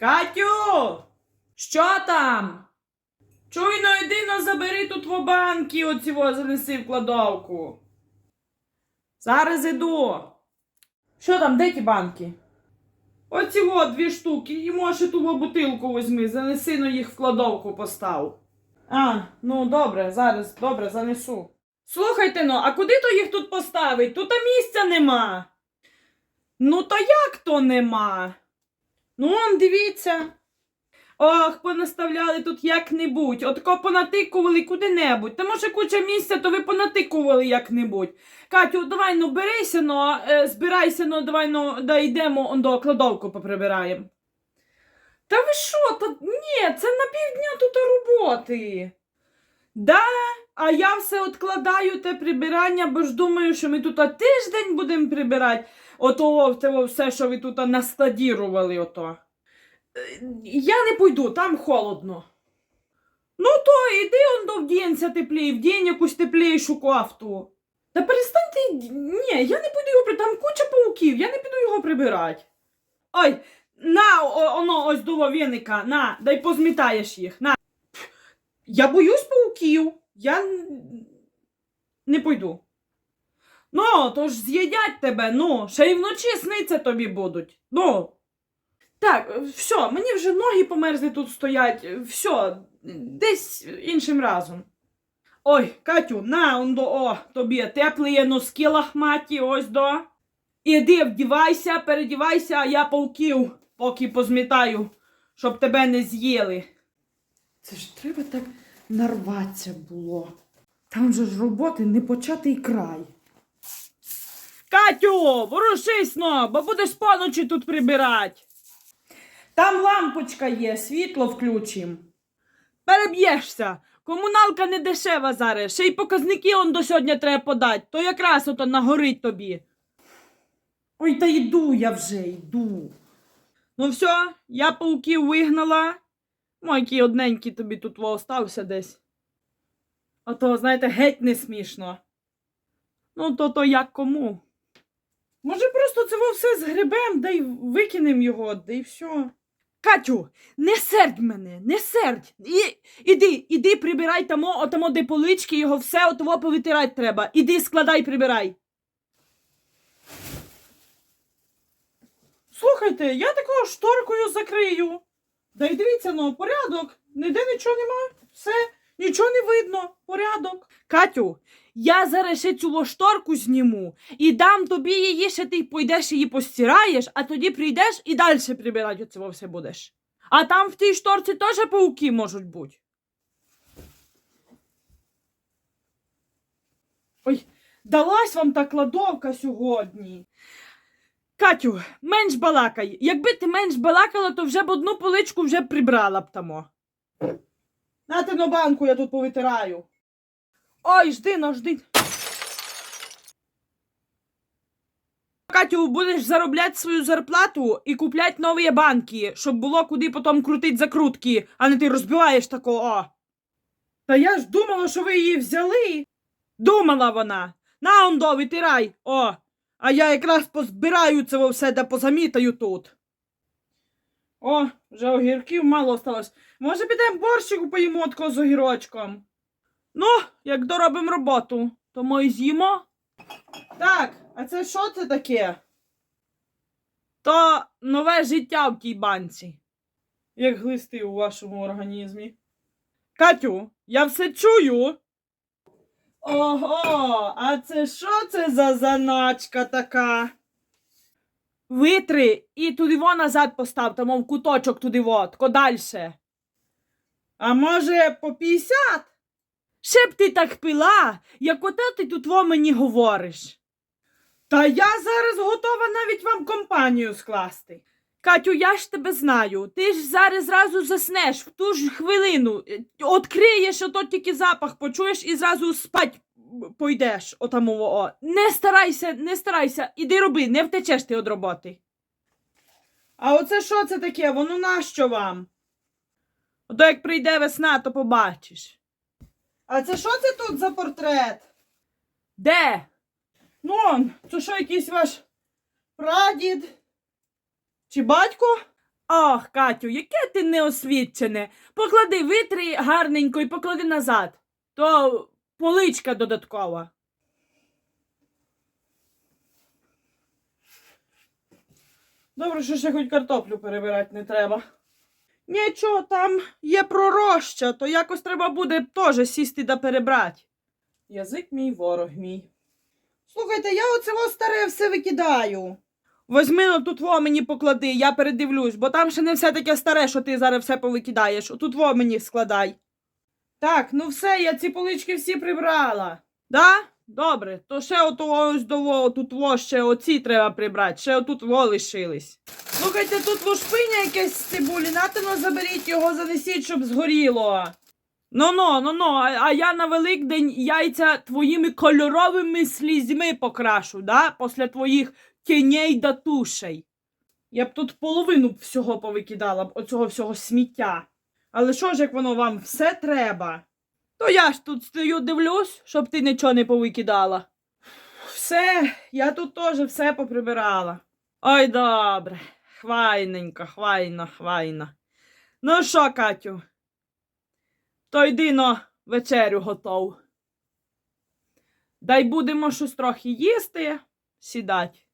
Катю! Що там? Чуйно, йди но забери тут в банки оці во занеси в кладовку. Зараз іду. Що там, де ті банки? Оці во дві штуки, і може ту бутилку візьми, занеси но їх в кладовку постав. А, ну добре, зараз, добре, занесу. Слухайте ну, а куди то їх тут поставить? Тут місця нема. Ну то як то нема? Ну, он, дивіться. Ох, понаставляли тут як-небудь. Отко понатикували куди-небудь. Та може куча місця, то ви понатикували як-небудь. Катю, давай ну берися, ну, е, збирайся, ну, давай ну, да йдемо он до кладовку поприбираємо. Та ви що? Та ні, це на півдня тут роботи. Да, а я все откладаю те прибирання, бо ж думаю, що ми тут тиждень будемо прибирати. Ото те все, що ви тут наскладірували, ото. Я не пойду, там холодно. Ну то іди он до вдінця теплій, вдінь якусь теплішу кофту. Та перестаньте, ні, я не піду його при там куча пауків, я не піду його прибирати. Ой, на о, оно ось до віника, на, дай позмітаєш їх. На. Я боюсь пауків. Я не пойду. Ну, то ж з'їдять тебе, ну, ще й вночі сниться тобі будуть. Ну. Так, все, мені вже ноги померзли тут стоять. Все, десь іншим разом. Ой, Катю, на он до о, тобі теплі носки лахматі, ось до. Іди, вдівайся, передівайся, а я пауків поки позмітаю, щоб тебе не з'їли. Це ж треба так нарватися було. Там же ж роботи не початий край. Катю, ворушись но, бо будеш поночі тут прибирати. Там лампочка є, світло включим. Переб'єшся. Комуналка не дешева зараз, ще й показники он до сьогодні треба подати, то якраз ото нагорить тобі. Ой, та йду я вже, йду. Ну все, я пауків вигнала. Мойкий одненький тобі тут остався десь. А то, знаєте, геть не смішно. Ну, то то як кому. Може, просто це все згребем, да й викинем його, да й все. Катю, не сердь мене, не сердь. І, іди, іди, прибирай тамо, отамо, де полички, його все отово повитирати треба. Іди, складай, прибирай. Слухайте, я такого шторкою закрию. Да й дивіться, ну, порядок. Ніде нічого нема. Все, нічого не видно. Порядок. Катю, я зараз ще цю шторку зніму і дам тобі її, ще ти пойдеш її постираєш, а тоді прийдеш і далі прибирати оце все будеш. А там в тій шторці теж пауки можуть бути. Ой, далась вам та кладовка сьогодні. Катю, менш балакай. Якби ти менш балакала, то вже б одну поличку вже прибрала б тамо. Нате на банку я тут повитираю. Ой, жди, ну жди. Катю, будеш заробляти свою зарплату і купляти нові банки, щоб було куди потім крутить закрутки, а не ти розбиваєш такого. Та я ж думала, що ви її взяли. Думала вона. На ондо, витирай. О, а я якраз позбираю це все да позамітаю тут. О, вже огірків мало осталось. Може, підемо борщику поїмо тако з огірочком. Ну, як доробимо роботу, то ми й з'їмо. Так, а це що це таке? То нове життя в тій банці. Як глисти у вашому організмі. Катю, я все чую. Ого, а це що це за заначка така? Витри і туди во назад постав, там в куточок туди во, тако дальше. А може по 50? Ще б ти так пила, як ото ти тут во мені говориш. Та я зараз готова навіть вам компанію скласти. Катю, я ж тебе знаю. Ти ж зараз зразу заснеш в ту ж хвилину. Е, Откриєш, ото тільки запах почуєш і зразу спать пойдеш отаму. О. Не старайся, не старайся, іди роби, не втечеш ти від роботи. А оце що це таке? Воно нащо вам? Ото як прийде весна, то побачиш. А це що це тут за портрет? Де? Ну, це що якийсь ваш прадід? Чи батько? Ох, Катю, яке ти неосвідчене. Поклади витри гарненько і поклади назад. То поличка додаткова. Добре, що ще хоч картоплю перебирати не треба. Нічого, там є пророща, то якось треба буде теж сісти да перебрати. Язик мій, ворог мій. Слухайте, я оце старе все викидаю. Возьми ну тут во мені поклади, я передивлюсь, бо там ще не все таке старе, що ти зараз все повикидаєш. Тут во мені складай. Так, ну все, я ці полички всі прибрала. Да? Добре, то ще ото ось до во, тут во ще оці треба прибрати, ще отут во лишились. Слухайте, тут лушпиня якесь з цибулі, натино заберіть його, занесіть, щоб згоріло. Ну ну, ну ну, а, а я на Великдень яйця твоїми кольоровими слізьми покрашу, да? Після твоїх тіней да тушей. Я б тут половину всього повикидала б оцього всього сміття. Але що ж, як воно вам все треба? То я ж тут стою, дивлюсь, щоб ти нічого не повикидала. Все, я тут теж все поприбирала. Ой, добре. Хвайненько, хвайна, хвайна. Ну що, Катю? То йди но вечерю готов. Дай будемо щось трохи їсти, сідать.